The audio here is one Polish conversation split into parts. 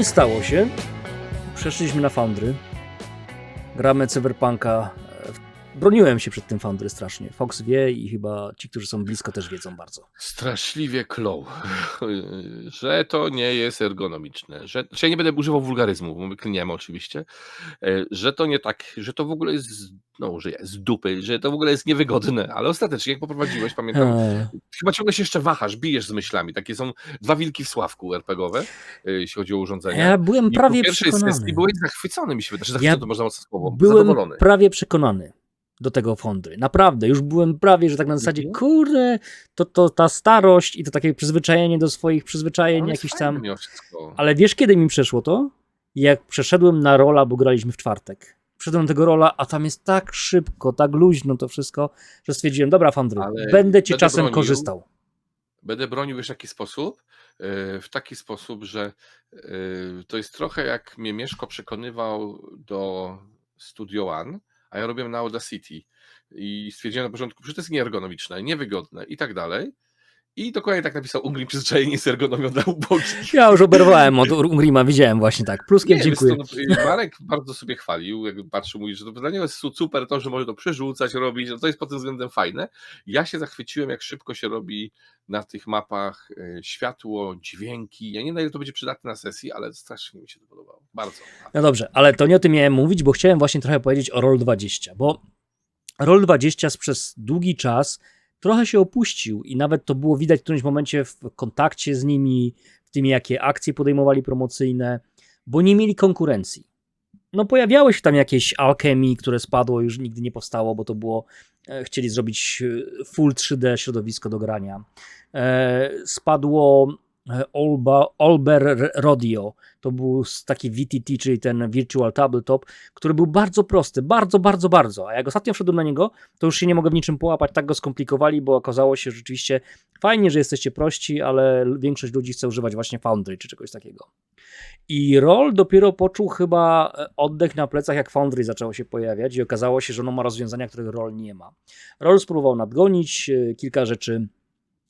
I stało się. Przeszliśmy na Foundry. Gramy Cyberpunka. Broniłem się przed tym Foundry strasznie. Fox wie i chyba ci, którzy są blisko też wiedzą bardzo. Straszliwie klął, że to nie jest ergonomiczne, że, ja nie będę używał wulgaryzmu, bo my klniemy oczywiście, e, że to nie tak, że to w ogóle jest, z- no, że z dupy, że to w ogóle jest niewygodne, ale ostatecznie jak poprowadziłeś, pamiętam, Eee, chyba ciągle się jeszcze wahasz, bijesz z myślami, takie są dwa wilki w sławku RPGowe, e, jeśli chodzi o urządzenia. Ja byłem I prawie przekonany. sesji byłeś zachwycony, mi się wydaje, że Ja to można mocno słowo, Byłem zadowolony. prawie przekonany do tego Foundry. Naprawdę, już byłem prawie, że tak na zasadzie, Mhm. kurde, to, to ta starość i to takie przyzwyczajenie do swoich przyzwyczajeń jakiś tam. Ale wiesz, kiedy mi przeszło to? Jak przeszedłem na rola, bo graliśmy w czwartek. Do tego rola, a tam jest tak szybko, tak luźno to wszystko, że stwierdziłem, dobra, Foundry, Ale będę będę czasem bronił. korzystał. Będę bronił wiesz w jaki sposób? Yy, W taki sposób, że yy, to jest trochę jak mnie Mieszko przekonywał do Studio One, a ja robiłem na Audacity i stwierdziłem na początku, że to jest nieergonomiczne, niewygodne i tak dalej. I dokładnie tak napisał Ungrim przyzwyczajenie z ergonomią dla ubogich. Ja już oberwałem od Ungrima, widziałem właśnie tak. Pluskiem Nie, dziękuję. co, no, Marek bardzo sobie chwalił, jakby patrzył, mówi, że to dla niego jest su- super to, że może to przerzucać, robić, no to jest pod tym względem fajne. Ja się zachwyciłem, jak szybko się robi na tych mapach e, światło, dźwięki. Ja nie wiem, ile to będzie przydatne na sesji, ale strasznie mi się to podobało. Bardzo. No dobrze, ale to nie o tym miałem mówić, bo chciałem właśnie trochę powiedzieć o Roll20, bo Roll20 przez długi czas trochę się opuścił i nawet to było widać w którymś momencie w kontakcie z nimi, w tym jakie akcje podejmowali promocyjne, bo nie mieli konkurencji. No pojawiały się tam jakieś Alchemy, które spadło, już nigdy nie powstało, bo to było, e, chcieli zrobić e, full 3D środowisko do grania. E, Spadło Olba, Olber Rodeo, to był taki VTT, czyli ten Virtual Tabletop, który był bardzo prosty, bardzo, bardzo, bardzo. A jak ostatnio wszedłem na niego, to już się nie mogę w niczym połapać, tak go skomplikowali, bo okazało się że rzeczywiście fajnie, że jesteście prości, ale większość ludzi chce używać właśnie Foundry czy czegoś takiego. I Roll dopiero poczuł chyba e, oddech na plecach, jak Foundry zaczęło się pojawiać i okazało się, że ono ma rozwiązania, których Roll nie ma. Roll spróbował nadgonić e, kilka rzeczy.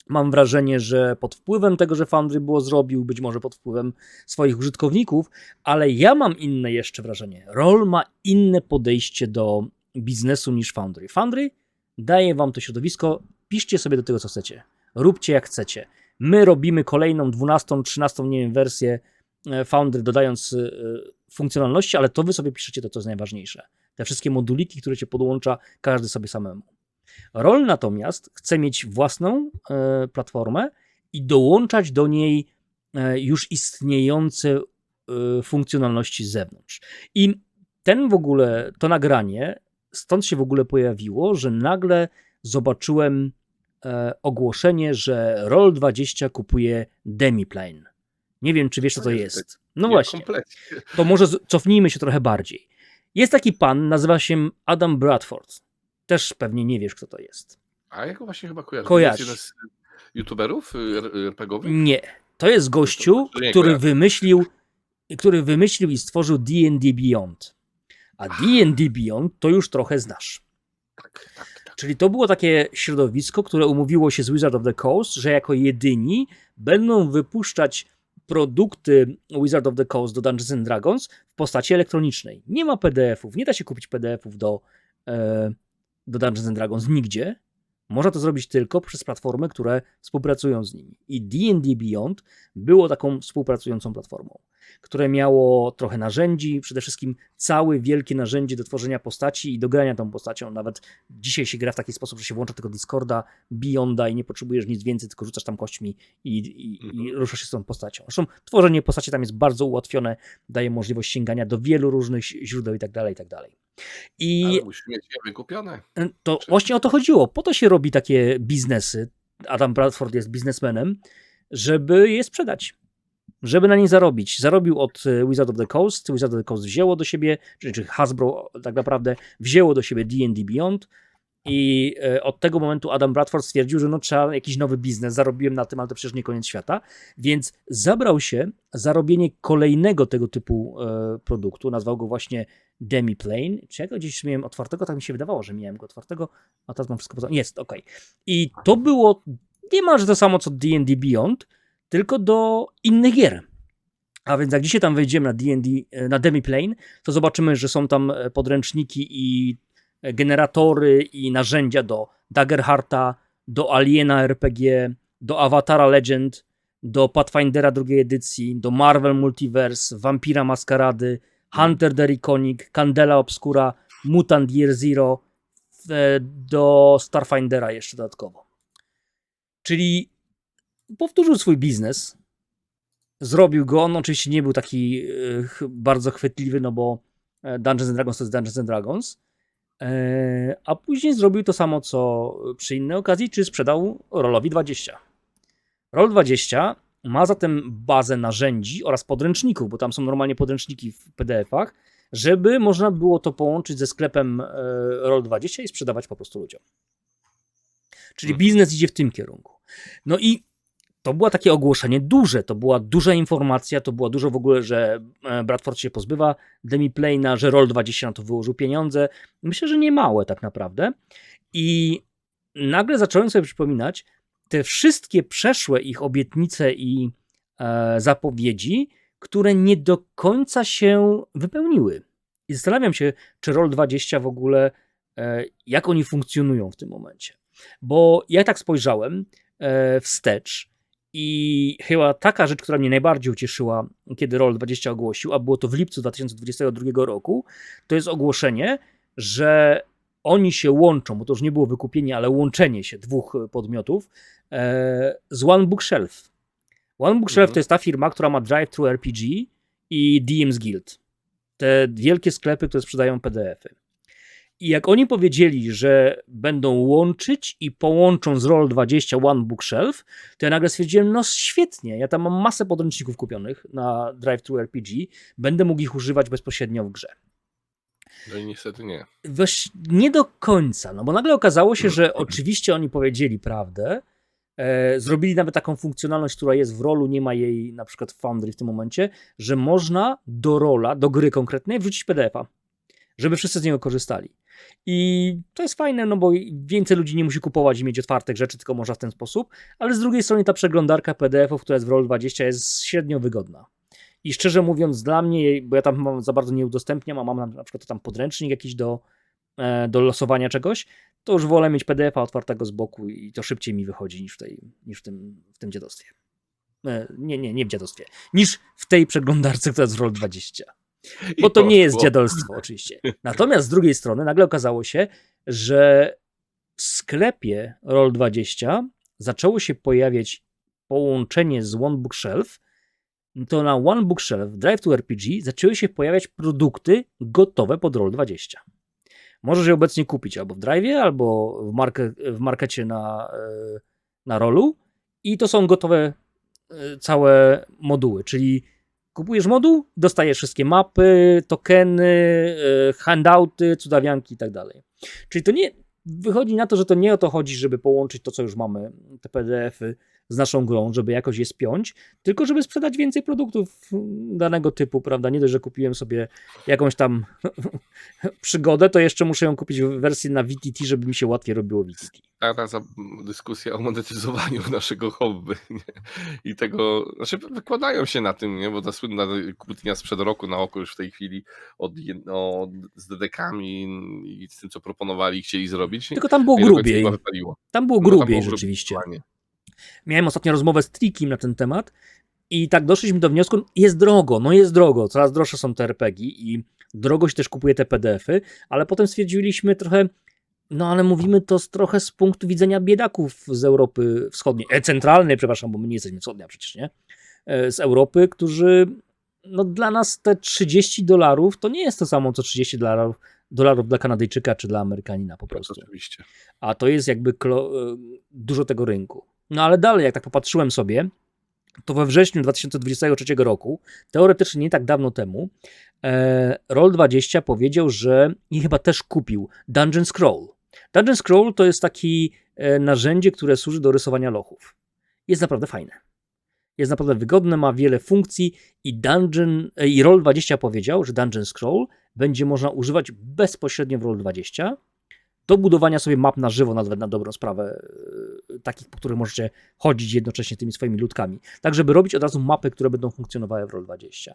Mam wrażenie, że pod wpływem tego, że Foundry było zrobił, być może pod wpływem swoich użytkowników, ale ja mam inne jeszcze wrażenie. Roll ma inne podejście do biznesu niż Foundry. Foundry daje wam to środowisko, piszcie sobie do tego, co chcecie. Róbcie jak chcecie. My robimy kolejną 12, 13, nie wiem, wersję e, Foundry, dodając e, funkcjonalności, ale to wy sobie piszecie to, co jest najważniejsze. Te wszystkie moduliki, które cię podłącza, każdy sobie samemu. Roll natomiast chce mieć własną e, platformę i dołączać do niej e, już istniejące e, funkcjonalności z zewnątrz. I ten w ogóle, to nagranie, stąd się w ogóle pojawiło, że nagle zobaczyłem ogłoszenie, że Roll20 kupuje Demiplane. Nie wiem, czy wiesz, co to jest. No Nie, właśnie, to może cofnijmy się trochę bardziej. Jest taki pan, nazywa się Adam Bradford. Też pewnie nie wiesz, kto to jest. A jak go właśnie chyba kojarzę? Kojarzy. To jest jeden z youtuberów y, RPGowych? Nie. To jest gościu, To nie który wymyślił, który wymyślił i stworzył D&D Beyond. A D&D Beyond to już trochę znasz. Tak, tak, tak. Czyli to było takie środowisko, które umówiło się z Wizard of the Coast, że jako jedyni będą wypuszczać produkty Wizard of the Coast do Dungeons and Dragons w postaci elektronicznej. Nie ma PDF-ów, nie da się kupić PDF-ów do, e, do Dungeons and Dragons nigdzie. Można to zrobić tylko przez platformy, które współpracują z nimi. I D&D Beyond było taką współpracującą platformą, które miało trochę narzędzi, przede wszystkim całe wielkie narzędzie do tworzenia postaci i do grania tą postacią. Nawet dzisiaj się gra w taki sposób, że się włącza tego Discorda, Beyonda i nie potrzebujesz nic więcej, tylko rzucasz tam kośćmi i, i, i Mhm. ruszasz się z tą postacią. Zresztą tworzenie postaci tam jest bardzo ułatwione, daje możliwość sięgania do wielu różnych źródeł i tak dalej, i Ale mieć je wykupione. to właśnie o to chodziło. Po to się robi takie biznesy. Adam Bradford jest biznesmenem, żeby je sprzedać. Żeby na nie zarobić. Zarobił od e, Wizard of the Coast. Wizard of the Coast wzięło do siebie, czy, czy Hasbro tak naprawdę wzięło do siebie D&D Beyond i e, od tego momentu Adam Bradford stwierdził, że no trzeba jakiś nowy biznes, zarobiłem na tym, ale to przecież nie koniec świata, więc zabrał się za robienie kolejnego tego typu e, produktu, nazwał go właśnie Demiplane. Czy ja go gdzieś miałem otwartego? Tak mi się wydawało, że miałem go otwartego, a teraz mam wszystko poza... Jest, okej. I to było niemalże to samo co D&D Beyond, tylko do innych gier. A więc jak dzisiaj tam wejdziemy na D&D, e, na Demiplane, to zobaczymy, że są tam podręczniki i generatory i narzędzia do Daggerharta, do Aliena RPG, do Avatara Legend, do Pathfindera drugiej edycji, do Marvel Multiverse, Vampira Maskarady, Hunter the Reconic, Candela Obscura, Mutant Year Zero, e, do Starfindera jeszcze dodatkowo. Czyli powtórzył swój biznes, zrobił go, on oczywiście nie był taki e, bardzo chwytliwy, no bo e, Dungeons and Dragons to jest Dungeons and Dragons, a później zrobił to samo, co przy innej okazji, czy sprzedał Rolowi 20. Roll20 ma zatem bazę narzędzi oraz podręczników, bo tam są normalnie podręczniki w PDF-ach, żeby można było to połączyć ze sklepem e, Roll20 i sprzedawać po prostu ludziom. Czyli Mhm. biznes idzie w tym kierunku. No i to było takie ogłoszenie duże, to była duża informacja, to było dużo w ogóle, że e, Bradford się pozbywa Demiplana, że Roll20 na to wyłożył pieniądze. Myślę, że nie małe tak naprawdę. I nagle zacząłem sobie przypominać te wszystkie przeszłe ich obietnice i e, zapowiedzi, które nie do końca się wypełniły. I zastanawiam się, czy Roll20 w ogóle, e, jak oni funkcjonują w tym momencie. Bo ja tak spojrzałem e, wstecz i chyba taka rzecz, która mnie najbardziej ucieszyła, kiedy Roll20 ogłosił, a było to w lipcu 2022 roku, to jest ogłoszenie, że oni się łączą, bo to już nie było wykupienie, ale łączenie się dwóch e, podmiotów e, z One Bookshelf. One Bookshelf Mhm. to jest ta firma, która ma Drive-Thru RPG i DM's Guild. Te wielkie sklepy, które sprzedają PDF-y. I jak oni powiedzieli, że będą łączyć i połączą z Roll20 One Bookshelf, to ja nagle stwierdziłem, no świetnie, ja tam mam masę podręczników kupionych na Drive-Thru RPG, będę mógł ich używać bezpośrednio w grze. No i niestety nie. Weź, nie do końca, no bo nagle okazało się, że oczywiście oni powiedzieli prawdę, e, zrobili nawet taką funkcjonalność, która jest w rolu, nie ma jej na przykład w Foundry w tym momencie, że można do rola, do gry konkretnej wrzucić PDF-a, żeby wszyscy z niego korzystali. I to jest fajne, no bo więcej ludzi nie musi kupować i mieć otwartych rzeczy, tylko można w ten sposób, ale z drugiej strony ta przeglądarka PDF-ów, która jest w Roll20 jest średnio wygodna. I szczerze mówiąc, dla mnie, bo ja tam mam za bardzo nie udostępniam, a mam na, przykład tam podręcznik jakiś do, e, do losowania czegoś, to już wolę mieć PDF-a otwartego z boku i to szybciej mi wychodzi niż w, tej, niż w, tym, w tym dziadostwie. E, Nie, nie, nie w dziadostwie. Niż w tej przeglądarce, która jest w Roll20. Bo to nie jest dziadolstwo, oczywiście. Natomiast z drugiej strony nagle okazało się, że w sklepie Roll20 zaczęło się pojawiać połączenie z One Bookshelf. To na One Bookshelf, Drive to RPG, zaczęły się pojawiać produkty gotowe pod Roll20. Możesz je obecnie kupić albo w Drive, albo w, market, w markecie na, e, na Rollu. I to są gotowe e, całe moduły, czyli Kupujesz moduł, dostajesz wszystkie mapy, tokeny, e, handouty, cudawianki i tak dalej. Czyli to nie, wychodzi na to, że to nie o to chodzi, żeby połączyć to, co już mamy, te PDF-y z naszą grą, żeby jakoś je spiąć, tylko żeby sprzedać więcej produktów danego typu, prawda? Nie dość, że kupiłem sobie jakąś tam przygodę, to jeszcze muszę ją kupić w wersji na VTT, żeby mi się łatwiej robiło VTT. Ta za dyskusja o monetyzowaniu naszego hobby nie? i tego, znaczy wykładają się na tym, nie? bo ta słynna kłótnia sprzed roku na oko już w tej chwili od, no, z DDK-ami i z tym, co proponowali i chcieli zrobić. Tylko tam było grubiej. Tam było No, tam grubiej było rzeczywiście. grubiej, Miałem ostatnio rozmowę z Trikim na ten temat i tak doszliśmy do wniosku, jest drogo, no jest drogo, coraz droższe są te RPG i drogo się też kupuje te PDF-y, ale potem stwierdziliśmy trochę, no ale mówimy to z, trochę z punktu widzenia biedaków z Europy Wschodniej, e, centralnej, przepraszam, bo my nie jesteśmy wschodnia przecież, nie? E, z Europy, którzy, no dla nas te 30 dolarów to nie jest to samo co 30 dolarów, dolarów dla Kanadyjczyka czy dla Amerykanina po Tak, prostu oczywiście. a to jest jakby y, dużo tego rynku. No ale dalej, jak tak popatrzyłem sobie, to we wrześniu 2023 roku, teoretycznie nie tak dawno temu, e, Roll20 powiedział, że i chyba też kupił Dungeon Scroll. Dungeon Scroll to jest taki e, narzędzie, które służy do rysowania lochów. Jest naprawdę fajne. Jest naprawdę wygodne, ma wiele funkcji i Dungeon e, i Roll20 powiedział, że Dungeon Scroll będzie można używać bezpośrednio w Roll20 do do budowania sobie map na żywo, nawet na dobrą sprawę, e, takich, po których możecie chodzić jednocześnie tymi swoimi ludkami. Tak, żeby robić od razu mapy, które będą funkcjonowały w Roll20.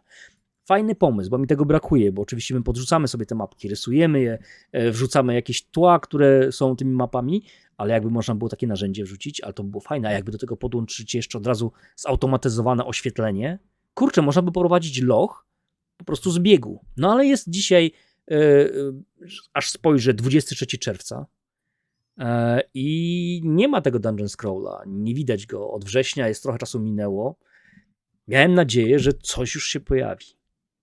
Fajny pomysł, bo mi tego brakuje, bo oczywiście my podrzucamy sobie te mapki, rysujemy je, e, wrzucamy jakieś tła, które są tymi mapami, ale jakby można było takie narzędzie wrzucić, ale to by było fajne, a jakby do tego podłączyć jeszcze od razu zautomatyzowane oświetlenie, kurczę, można by prowadzić loch po prostu z biegu. No ale jest dzisiaj, e, aż spojrzę, 23 czerwca i nie ma tego Dungeon Scrolla, nie widać go od września, jest trochę czasu minęło. Miałem nadzieję, że coś już się pojawi.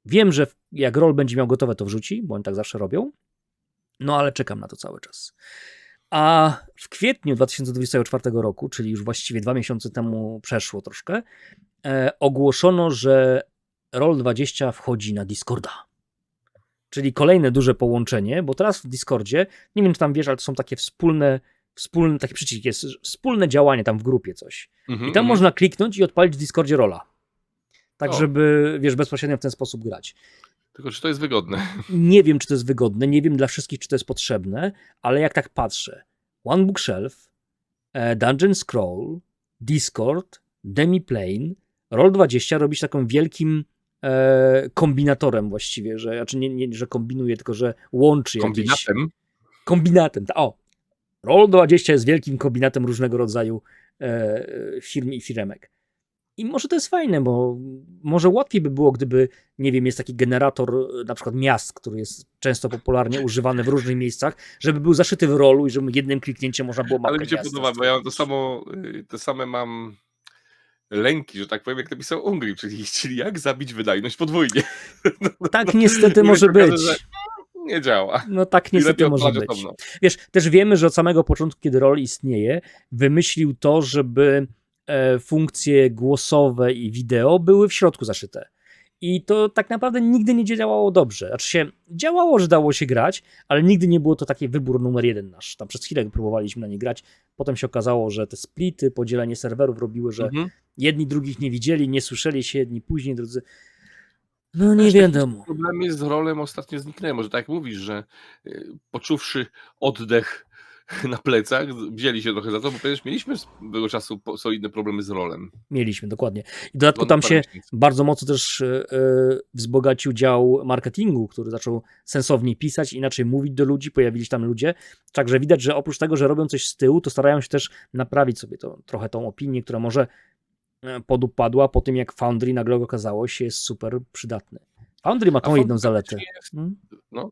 Wiem, że jak roll będzie miał gotowe, to wrzuci, bo oni tak zawsze robią. No ale czekam na to cały czas. A w kwietniu 2024 roku, czyli już właściwie dwa miesiące temu przeszło troszkę, e, ogłoszono, że Roll20 wchodzi na Discorda. Czyli kolejne duże połączenie, bo teraz w Discordzie, nie wiem czy tam wiesz, ale to są takie wspólne, wspólne taki przycisk jest, wspólne działanie tam w grupie coś. Mhm, I tam mhm. można kliknąć i odpalić w Discordzie rola. Tak, O. żeby, wiesz, bezpośrednio w ten sposób grać. Tylko czy to jest wygodne? Nie wiem, czy to jest wygodne, nie wiem dla wszystkich, czy to jest potrzebne, ale jak tak patrzę, One Bookshelf, e, Dungeon Scroll, Discord, Demiplane, Roll20 robić takim wielkim e, kombinatorem właściwie, że, znaczy nie, nie, że kombinuje, tylko że łączy jakieś... Kombinatem? Kombinatem, ta- o! Roll20 jest wielkim kombinatem różnego rodzaju e, firm i firemek. I może to jest fajne, bo może łatwiej by było, gdyby, nie wiem, jest taki generator e, na przykład miast, który jest często popularnie używany w różnych miejscach, żeby był zaszyty w rolu i żeby jednym kliknięciem można było mapkę Ale mi się miasta podoba, bo ja to samo, y, te same mam lęki, że tak powiem, jak napisał Ungry, czyli, czyli jak zabić wydajność podwójnie. Tak niestety I może być. że Nie działa. No tak niestety może być. osobno. Wiesz, też wiemy, że od samego początku, kiedy rol istnieje, wymyślił to, żeby funkcje głosowe i wideo były w środku zaszyte. I to tak naprawdę nigdy nie działało dobrze. Znaczy się działało, że dało się grać, ale nigdy nie było to taki wybór numer jeden nasz. Tam przez chwilę próbowaliśmy na nie grać. Potem się okazało, że te splity, podzielenie serwerów robiły, że Mhm. jedni drugich nie widzieli, nie słyszeli się jedni później, drudzy. No nie Też wiadomo. Problemy z rolem ostatnio zniknęły. Może tak jak mówisz, że y, poczuwszy oddech na plecach, wzięli się trochę za to, bo przecież mieliśmy swego czasu po- solidne problemy z rolem. Mieliśmy, dokładnie. I w dodatku tam się bardzo mocno też e, e, wzbogacił dział marketingu, który zaczął sensowniej pisać, inaczej mówić do ludzi, pojawili się tam ludzie. Także widać, że oprócz tego, że robią coś z tyłu, to starają się też naprawić sobie to, trochę tą opinię, która może e, podupadła po tym, jak Foundry nagle okazało się jest super przydatny. Foundry ma tą jedną zaletę. jest- Hmm? no.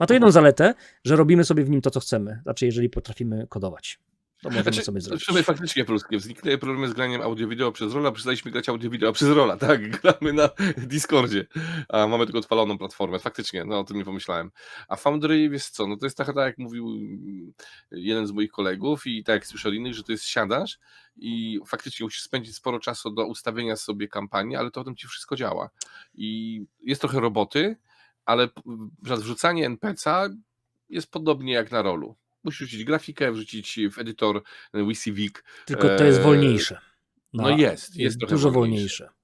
Ma to jedną zaletę, że robimy sobie w nim to, co chcemy. Znaczy, jeżeli potrafimy kodować, to możemy Znaczy, sobie zrobić. sumie faktycznie polskie. Zniknęły problemy z graniem audio-wideo przez rola, przestaliśmy grać audio-wideo przez rola, tak? Gramy na Discordzie, a mamy tylko odpaloną platformę. Faktycznie, no o tym nie pomyślałem. A Foundry, wiesz co, no to jest trochę tak, jak mówił mm, jeden z moich kolegów i tak jak słyszę od innych, że to jest siadasz i faktycznie musisz spędzić sporo czasu do ustawienia sobie kampanii, ale to potem ci wszystko działa. I jest trochę roboty, ale wrzucanie NPC-a jest podobnie jak na rolu. Musisz wrzucić grafikę, wrzucić w edytor WYSIWYG, Tylko to jest e, wolniejsze. no jest, jest trochę dużo wolniejsze. wolniejsze.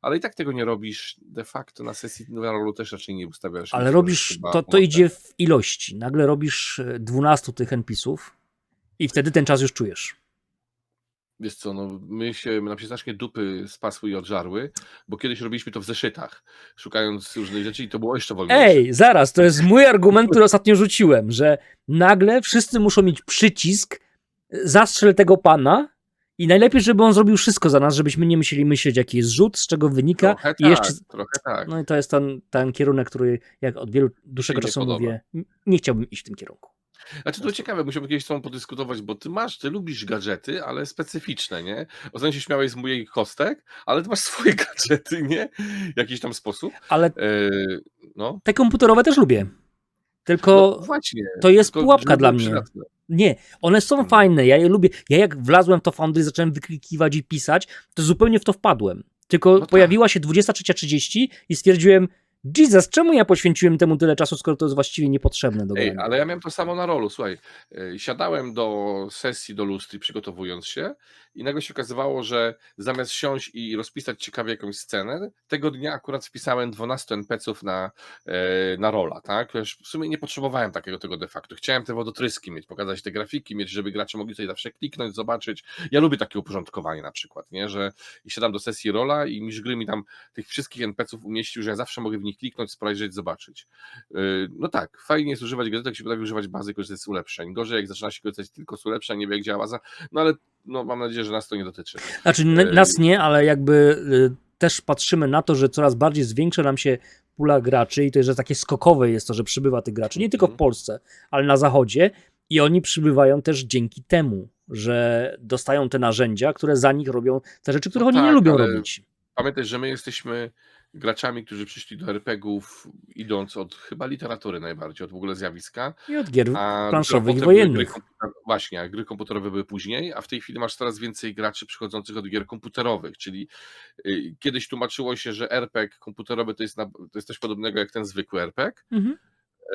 ale i tak tego nie robisz de facto na sesji na rolu też raczej nie ustawiasz. Ale robisz, to, to idzie w ilości. Nagle robisz e, 12 tych NPC-ów i wtedy ten czas już czujesz. Wiesz co, no my się, nam się znacznie dupy spasły i odżarły, bo kiedyś robiliśmy to w zeszytach, szukając różnych rzeczy i to było jeszcze wolniejsze. Ej, zaraz, to jest mój argument, który ostatnio rzuciłem, że nagle wszyscy muszą mieć przycisk, zastrzel tego pana i najlepiej, żeby on zrobił wszystko za nas, żebyśmy nie musieli myśleć, jaki jest rzut, z czego wynika Trochę i tak, jeszcze... trochę tak. No i to jest ten, ten kierunek, który jak od wielu dłuższego czasu mówię, nie chciałbym iść w tym kierunku. Znaczy to ciekawe, musiałbym kiedyś z tobą podyskutować, bo ty masz, ty lubisz gadżety, ale specyficzne, nie? Ostatnio się śmiałeś z moich kostek, ale ty masz swoje gadżety, nie? W jakiś tam sposób. Ale E, no. te komputerowe też lubię. Tylko no właśnie. to jest tylko pułapka dla mnie. przydatne. Nie, one są Mhm. fajne, ja je lubię. Ja jak wlazłem w to Foundry, zacząłem wyklikiwać i pisać, to zupełnie w to wpadłem. Tylko No tak. pojawiła się 23.30 i stwierdziłem, Jesus, czemu ja poświęciłem temu tyle czasu, skoro to jest właściwie niepotrzebne do Ej, grania? ale ja miałem to samo na rolu, słuchaj. y, Siadałem do sesji do lustry, przygotowując się, i nagle się okazywało, że zamiast siąść i rozpisać ciekawie jakąś scenę, tego dnia akurat wpisałem 12 NPC-ów na, e, na rola, tak? W sumie nie potrzebowałem takiego tego de facto. Chciałem te wodotryski mieć, pokazać te grafiki, mieć, żeby gracze mogli sobie zawsze kliknąć, zobaczyć. Ja lubię takie uporządkowanie na przykład, nie? Że i siadam do sesji rola i mistrz gry mi tam tych wszystkich NPC-ów umieścił, że ja zawsze mogę w nich kliknąć, spojrzeć, zobaczyć. Yy, No tak, fajnie jest używać gazetek, jak się potrafi używać bazy, korzystać z ulepszeń. Gorzej, jak zaczyna się korzystać tylko z ulepszeń, nie wie, jak działa baza, no ale no, mam nadzieję, że nas to nie dotyczy. Znaczy, Ej. nas nie, ale jakby y, też patrzymy na to, że coraz bardziej zwiększa nam się pula graczy i to jest, że takie skokowe jest to, że przybywa tych graczy, nie tylko w Mhm. Polsce, ale na zachodzie i oni przybywają też dzięki temu, że dostają te narzędzia, które za nich robią te rzeczy, których No oni nie tak, lubią robić. Pamiętaj, że my jesteśmy graczami, którzy przyszli do RPG-ów idąc od chyba literatury najbardziej, od w ogóle zjawiska, I od gier a planszowych i wojennych. Gry właśnie, a gry komputerowe były później, a w tej chwili masz coraz więcej graczy przychodzących od gier komputerowych, czyli y, kiedyś tłumaczyło się, że RPG komputerowy to jest, na, to jest coś podobnego jak ten zwykły RPG, Mhm.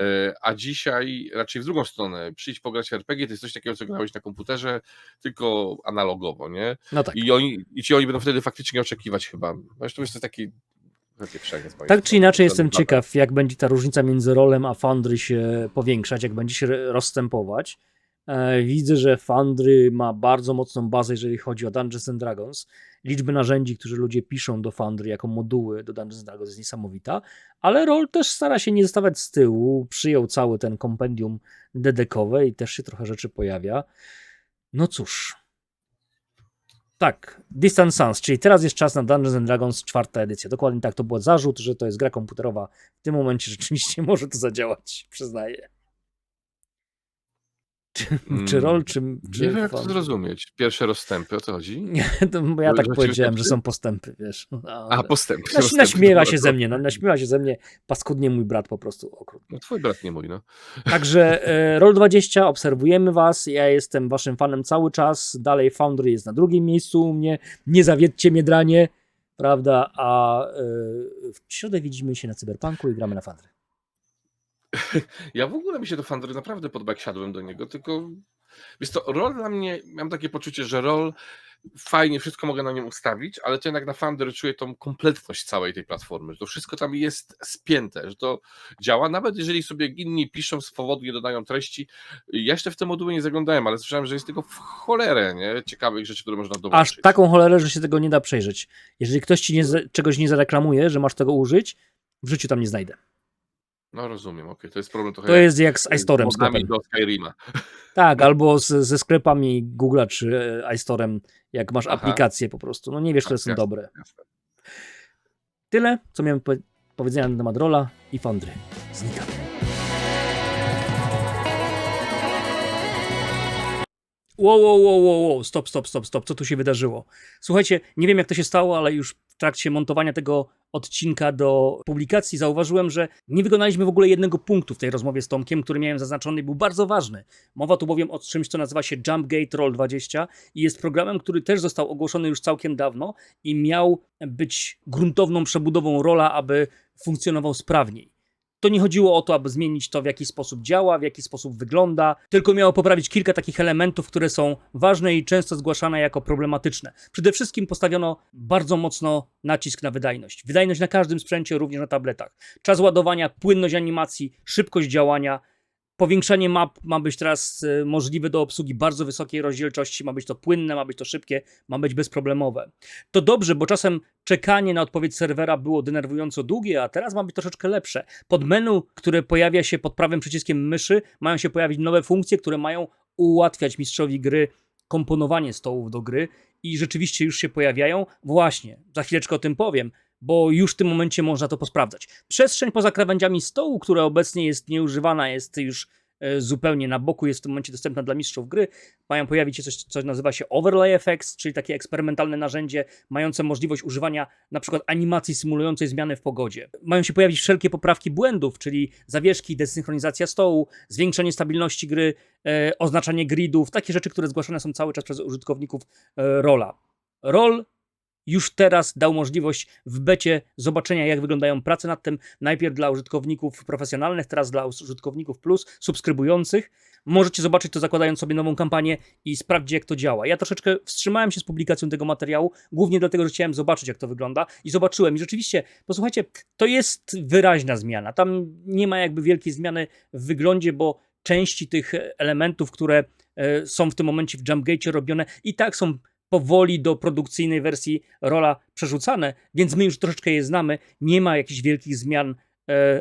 E, A dzisiaj raczej w drugą stronę, przyjść pograć RPG to jest coś takiego, co grałeś na komputerze, tylko analogowo, nie? No tak. I, oni, I ci oni będą wtedy faktycznie oczekiwać chyba. Zresztą jest to taki Tak czy inaczej jestem ciekaw, jak będzie ta różnica między rolem a Foundry się powiększać, jak będzie się rozstępować. E, Widzę, że Foundry ma bardzo mocną bazę, jeżeli chodzi o Dungeons and Dragons. Liczby narzędzi, które ludzie piszą do Foundry jako moduły do Dungeons and Dragons jest niesamowita, ale Roll też stara się nie zostawać z tyłu. Przyjął cały ten kompendium dedekowe i też się trochę rzeczy pojawia. No cóż. Tak, Distant Suns, czyli teraz jest czas na Dungeons and Dragons czwarta edycja. Dokładnie tak, to był zarzut, że to jest gra komputerowa. W tym momencie rzeczywiście może to zadziałać, przyznaję. Czy, Mm, czy rol, czy, czy Nie wiem, jak to zrozumieć. Pierwsze rozstępy, o co chodzi? Nie, to bo ja tak powiedziałem, że są postępy, wiesz. A, postępy. Naś, naśmiewa się ze mnie, no, naśmiewa się ze mnie paskudnie mój brat po prostu okrutnie. No, twój brat nie mój, no. Także e, Roll20, obserwujemy was, ja jestem waszym fanem cały czas, dalej Foundry jest na drugim miejscu u mnie, nie zawiedźcie mnie dranie, prawda, a e, w środę widzimy się na Cyberpunku i gramy na Foundry. Ja w ogóle mi się to Foundry naprawdę podoba, jak siadłem do niego, tylko wiesz to, rol dla mnie, mam takie poczucie, że rol fajnie, wszystko mogę na nim ustawić, ale to jednak na Foundry czuję tą kompletność całej tej platformy, że to wszystko tam jest spięte, że to działa, nawet jeżeli sobie inni piszą swobodnie, dodają treści. Ja jeszcze w te moduły nie zaglądałem, ale słyszałem, że jest tego w cholerę, nie? Ciekawych rzeczy, które można dołączyć. Aż taką cholerę, że się tego nie da przejrzeć. Jeżeli ktoś ci nie, czegoś nie zareklamuje, że masz tego użyć, w życiu tam nie znajdę. No rozumiem, okej, to jest problem trochę To jest jak z z iStorem sklepem. do Skyrima. Tak, albo z, ze sklepami Google'a czy e, iStorem, jak masz Aha. aplikacje po prostu. No nie wiesz, które są jasne. dobre. Jasne. Tyle, co miałem po- powiedzenia na temat rola i Foundry. Znikamy. Wow, wow, wow, wow, wow, stop, stop, stop, stop, co tu się wydarzyło? Słuchajcie, nie wiem jak to się stało, ale już w trakcie montowania tego odcinka do publikacji zauważyłem, że nie wykonaliśmy w ogóle jednego punktu w tej rozmowie z Tomkiem, który miałem zaznaczony i był bardzo ważny. Mowa tu bowiem o czymś, co nazywa się Jumpgate Roll 20 i jest programem, który też został ogłoszony już całkiem dawno i miał być gruntowną przebudową rola, aby funkcjonował sprawniej. To nie chodziło o to, aby zmienić to, w jaki sposób działa, w jaki sposób wygląda, tylko miało poprawić kilka takich elementów, które są ważne i często zgłaszane jako problematyczne. Przede wszystkim postawiono bardzo mocno nacisk na wydajność. Wydajność na każdym sprzęcie, również na tabletach. Czas ładowania, płynność animacji, szybkość działania. Powiększanie map ma być teraz e, możliwe do obsługi bardzo wysokiej rozdzielczości, ma być to płynne, ma być to szybkie, ma być bezproblemowe. To dobrze, bo czasem czekanie na odpowiedź serwera było denerwująco długie, a teraz ma być troszeczkę lepsze. Pod menu, które pojawia się pod prawym przyciskiem myszy, mają się pojawić nowe funkcje, które mają ułatwiać mistrzowi gry komponowanie stołów do gry i rzeczywiście już się pojawiają. Właśnie, za chwileczkę o tym powiem, bo już w tym momencie można to posprawdzać. Przestrzeń poza krawędziami stołu, która obecnie jest nieużywana, jest już e, zupełnie na boku, jest w tym momencie dostępna dla mistrzów gry. Mają pojawić się coś, co nazywa się Overlay Effects, czyli takie eksperymentalne narzędzie mające możliwość używania na przykład animacji symulującej zmiany w pogodzie. Mają się pojawić wszelkie poprawki błędów, czyli zawieszki, desynchronizacja stołu, zwiększenie stabilności gry, e, oznaczanie gridów, takie rzeczy, które zgłaszane są cały czas przez użytkowników e, Rola. Roll już teraz dał możliwość w becie zobaczenia, jak wyglądają prace nad tym. Najpierw dla użytkowników profesjonalnych, teraz dla użytkowników plus, subskrybujących. Możecie zobaczyć to zakładając sobie nową kampanię i sprawdzić, jak to działa. Ja troszeczkę wstrzymałem się z publikacją tego materiału, głównie dlatego, że chciałem zobaczyć, jak to wygląda i zobaczyłem. I rzeczywiście, posłuchajcie, to jest wyraźna zmiana. Tam nie ma jakby wielkiej zmiany w wyglądzie, bo części tych elementów, które e, są w tym momencie w JumpGate robione i tak są powoli do produkcyjnej wersji rola przerzucane, więc my już troszeczkę je znamy. Nie ma jakichś wielkich zmian e,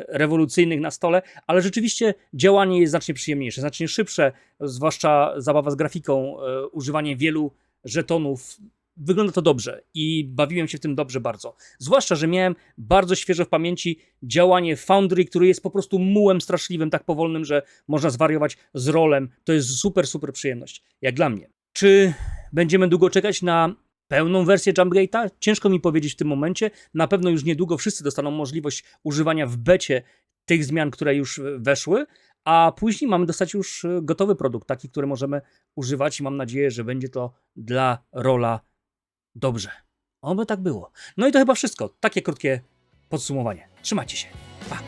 rewolucyjnych na stole, ale rzeczywiście działanie jest znacznie przyjemniejsze, znacznie szybsze, zwłaszcza zabawa z grafiką, e, używanie wielu żetonów. Wygląda to dobrze i bawiłem się w tym dobrze bardzo. Zwłaszcza, że miałem bardzo świeżo w pamięci działanie Foundry, który jest po prostu mułem straszliwym, tak powolnym, że można zwariować z rolem. To jest super, super przyjemność, jak dla mnie. Czy będziemy długo czekać na pełną wersję JumpGate'a? Ciężko mi powiedzieć w tym momencie. Na pewno już niedługo wszyscy dostaną możliwość używania w becie tych zmian, które już weszły, a później mamy dostać już gotowy produkt, taki, który możemy używać i mam nadzieję, że będzie to dla rola dobrze. Oby tak było. No i to chyba wszystko. Takie krótkie podsumowanie. Trzymajcie się. Pa.